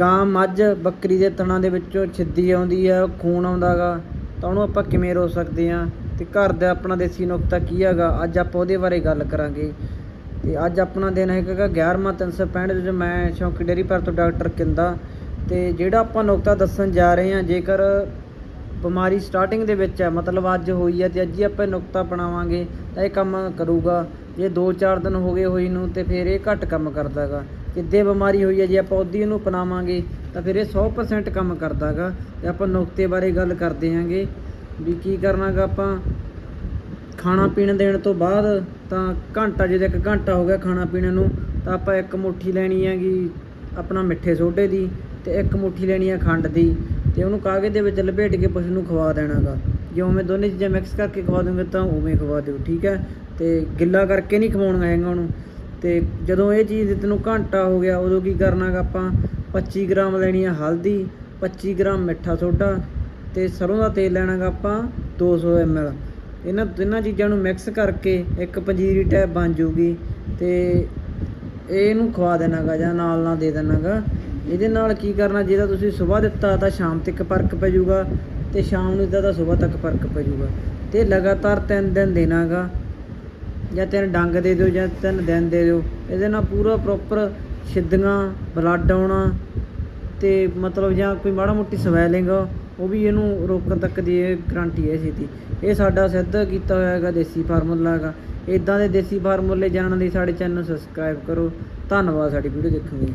ਗਾਂ ਮੱਝ ਬੱਕਰੀ ਦੇ ਤਣਾਂ ਦੇ ਵਿੱਚੋਂ ਛਿੱਦੀ ਆਉਂਦੀ ਆ, ਖੂਨ ਆਉਂਦਾਗਾ। ਤਾਂ ਉਹਨੂੰ ਆਪਾਂ ਕਿਵੇਂ ਰੋਕ ਸਕਦੇ ਆ? ਤੇ ਘਰ ਦਾ ਆਪਣਾ ਦੇਸੀ ਨੁਕਤਾ ਕੀ ਹੈਗਾ? ਅੱਜ ਆਪਾਂ ਉਹਦੇ ਬਾਰੇ ਗੱਲ ਕਰਾਂਗੇ। ਤੇ ਅੱਜ ਆਪਣਾ ਦਿਨ ਹੈਗਾ 11ਵਾਂ 365 ਦੇ ਜੋ ਮੈਂ ਸ਼ੌਂਕੀ ਡੇਰੀ ਪਰ ਤੋਂ ਡਾਕਟਰ ਕਿੰਦਾ। ਤੇ ਜਿਹੜਾ ਆਪਾਂ ਨੁਕਤਾ ਦੱਸਣ ਜਾ ਰਹੇ ਹਾਂ ਜੇਕਰ ਬਿਮਾਰੀ ਸਟਾਰਟਿੰਗ ਦੇ ਵਿੱਚ ਹੈ ਮਤਲਬ ਅੱਜ ਹੋਈ ਹੈ ਤੇ ਅੱਜ ਹੀ ਆਪਾਂ ਨੁਕਤਾ ਅਪਣਾਵਾਂਗੇ, ਤਾਂ ਇਹ ਕੰਮ ਕਰੂਗਾ। ਜੇ 2-4 ਦਿਨ ਹੋ ਗਏ ਹੋਈ ਨੂੰ, ਤੇ ਫਿਰ ਇਹ ਘੱਟ ਕੰਮ ਕਰਦਾਗਾ। ਜਿੱਦੇ ਬਿਮਾਰੀ ਹੋਈ ਹੈ, ਜੇ ਆਪਾਂ ਉਹਦੀ ਇਹਨੂੰ ਅਪਣਾਵਾਂਗੇ, ਤਾਂ ਫਿਰ ਇਹ 100% ਕੰਮ ਕਰਦਾਗਾ। ਤੇ ਆਪਾਂ ਨੁਕਤੇ ਬਾਰੇ ਗੱਲ ਕਰਦੇ ਹਾਂਗੇ ਵੀ ਕੀ ਕਰਨਾਗਾ ਆਪਾਂ। ਖਾਣਾ ਪੀਣ ਦੇਣ ਤੋਂ ਬਾਅਦ ਤਾਂ ਘੰਟਾ, ਜਦੋਂ ਇੱਕ ਘੰਟਾ ਹੋ ਗਿਆ ਖਾਣਾ ਪੀਣ ਨੂੰ, ਤਾਂ ਆਪਾਂ ਇੱਕ ਮੁੱਠੀ ਲੈਣੀ ਹੈਗੀ ਆਪਣਾ ਮਿੱਠੇ ਸੋਡੇ ਦੀ ਤੇ ਇੱਕ ਮੁੱਠੀ ਲੈਣੀ ਹੈ ਖੰਡ ਦੀ ਤੇ ਉਹਨੂੰ ਕਾਗਜ਼ ਦੇ ਵਿੱਚ ਲਪੇਟ ਕੇ ਪਸ਼ੂ ਨੂੰ ਖਵਾ ਦੇਣਾਗਾ। ਜੇ ਉਵੇਂ ਦੋਨੇ ਚੀਜ਼ਾਂ ਮਿਕਸ ਕਰਕੇ ਖਵਾ ਦੋਗੇ ਤਾਂ ਉਵੇਂ ਖਵਾ ਦਿਓ, ਠੀਕ ਹੈ? ਤੇ ਗਿੱਲਾ ਕਰਕੇ ਨਹੀਂ ਖਵਾਉਣਾ ਹੈਗਾ ਉਹਨੂੰ। ਤੇ ਜਦੋਂ ਇਹ ਚੀਜ਼ ਤੈਨੂੰ ਘੰਟਾ ਹੋ ਗਿਆ, ਉਦੋਂ ਕੀ ਕਰਨਾਗਾ ਆਪਾਂ? 25 ਗ੍ਰਾਮ ਲੈਣੀ ਹੈ ਹਲਦੀ 25 ਗ੍ਰਾਮ ਮਿੱਠਾ ਸੋਡਾ ਤੇ ਸਰੋਂ ਦਾ ਤੇਲ ਲੈਣਾਗਾ ਆਪਾਂ 200 ml ਇਹਨਾਂ ਤਿੰਨਾਂ ਚੀਜ਼ਾਂ ਨੂੰ ਮਿਕਸ ਕਰਕੇ ਇੱਕ ਪੰਜੀਰੀ ਟੈਪ ਬਣ ਜੂਗੀ ਤੇ ਇਹਨੂੰ ਖਵਾ ਦੇਣਾਗਾ ਜਾਂ ਨਾਲ ਨਾਲ ਦੇ ਦੇਣਾਗਾ ਇਹਦੇ ਨਾਲ ਕੀ ਕਰਨਾ ਜੇ ਤੁਸੀਂ ਸਵੇਰ ਦਿੱਤਾ ਤਾਂ ਸ਼ਾਮ ਤੱਕ ਫ਼ਰਕ ਪੈ ਜਾਊਗਾ ਤੇ ਸ਼ਾਮ ਨੂੰ ਦਿੱਤਾ ਤਾਂ ਸਵੇਰ ਤੱਕ ਫ਼ਰਕ ਪੈ ਜਾਊਗਾ ਤੇ ਲਗਾਤਾਰ ਤਿੰਨ ਦਿਨ ਦੇਣਾਗਾ ਜਾਂ ਤਿੰਨ ਡੰਗ ਦੇ ਦਿਓ ਜਾਂ ਤਿੰਨ ਦਿਨ ਦੇ ਦਿਓ, ਇਹਦੇ ਨਾਲ ਪੂਰਾ ਪ੍ਰੋਪਰ ਛਿੱਦੀਆਂ ਬਲੱਡ ਆਉਣਾ ਤੇ ਮਤਲਬ ਜਾਂ ਕੋਈ ਮਾੜਾ ਮੋਟੀ ਸਵੈਲਿੰਗ ਉਹ ਵੀ ਇਹਨੂੰ ਰੋਕਣ ਤੱਕ ਦੀ ਇਹ ਗਰੰਟੀ ਹੈ ਸੀਤੀ ਇਹ ਸਾਡਾ ਸਿੱਧ ਕੀਤਾ ਹੋਇਆ ਹੈਗਾ ਦੇਸੀ ਫਾਰਮੂਲਾ ਹੈਗਾ। ਇਦਾਂ ਦੇ ਦੇਸੀ ਫਾਰਮੂਲੇ ਜਾਣਨ ਲਈ ਸਾਡੇ ਚੈਨਲ ਨੂੰ ਸਬਸਕ੍ਰਾਈਬ ਕਰੋ। ਧੰਨਵਾਦ ਸਾਡੀ ਵੀਡੀਓ ਦੇਖਣ ਲਈ।